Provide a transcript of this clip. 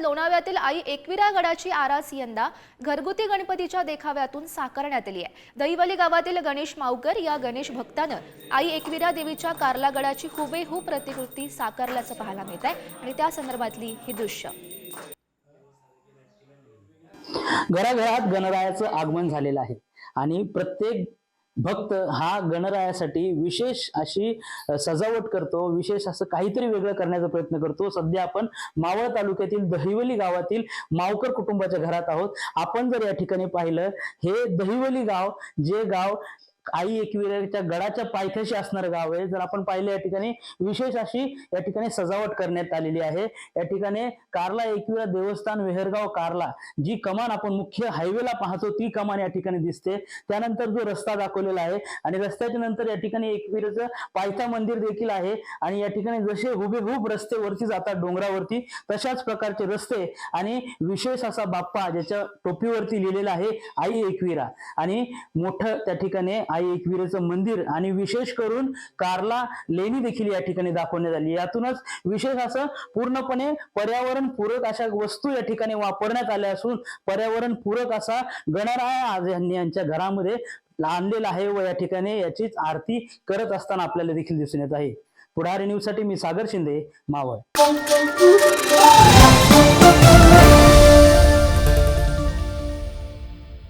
लोणाव्यातील आई एकविरा गडाची आरास यंदा घरगुती गणपतीच्या देखाव्यातून साकारण्यात आली आहे. दहिवली गावातील गणेश मावकर या गणेश भक्तानं आई एकविरा देवीच्या कारला गडाची हुबेहूब प्रतिकृती साकारल्याचं पाहायला मिळत आहे आणि त्या संदर्भातली ही दृश्य. घराघरात गणरायाचं आगमन झालेलं आहे आणि प्रत्येक भक्त हा गणरायासाठी विशेष अशी सजावट करतो विशेष असं काहीतरी वेगळं करण्याचा प्रयत्न करतो. सध्या आपण मावळ तालुक्यातील दहिवली गावातील मावकर कुटुंबाच्या घरात आहोत. आपण जर या ठिकाणी पाहिलं हे दहिवली गाव जे गाव आई एकविराच्या गडाच्या पायथ्याशी असणारं गाव आहे. जर आपण पाहिलं या ठिकाणी विशेष अशी या ठिकाणी सजावट करण्यात आलेली आहे. या ठिकाणी कारला एकविरा देवस्थान वेहरगाव कारला जी कमान आपण मुख्य हायवेला पाहतो ती कमान या ठिकाणी दिसते. त्यानंतर जो रस्ता दाखवलेला आहे आणि रस्त्याच्या नंतर या ठिकाणी एकविराचं पायथा मंदिर देखील आहे आणि या ठिकाणी जसे हुबेहूब रस्ते वरती जातात डोंगरावरती तशाच प्रकारचे रस्ते आणि विशेष असा बाप्पा ज्याच्या टोपीवरती लिहिलेला आहे आई एकविरा. आणि मोठं त्या ठिकाणी आई एकविरेचं मंदिर आणि विशेष करून कारला लेणी देखील या ठिकाणी दाखवण्यात आली. यातूनच विशेष असं पूर्णपणे पर्यावरण पूरक अशा वस्तू या ठिकाणी वापरण्यात आल्या असून पर्यावरण पूरक असा गणराया आज यांनी यांच्या घरामध्ये आणलेला आहे व या ठिकाणी याचीच आरती करत असताना आपल्याला देखील दिसून येत आहे. पुढारी न्यूजसाठी मी सागर शिंदे मावळ.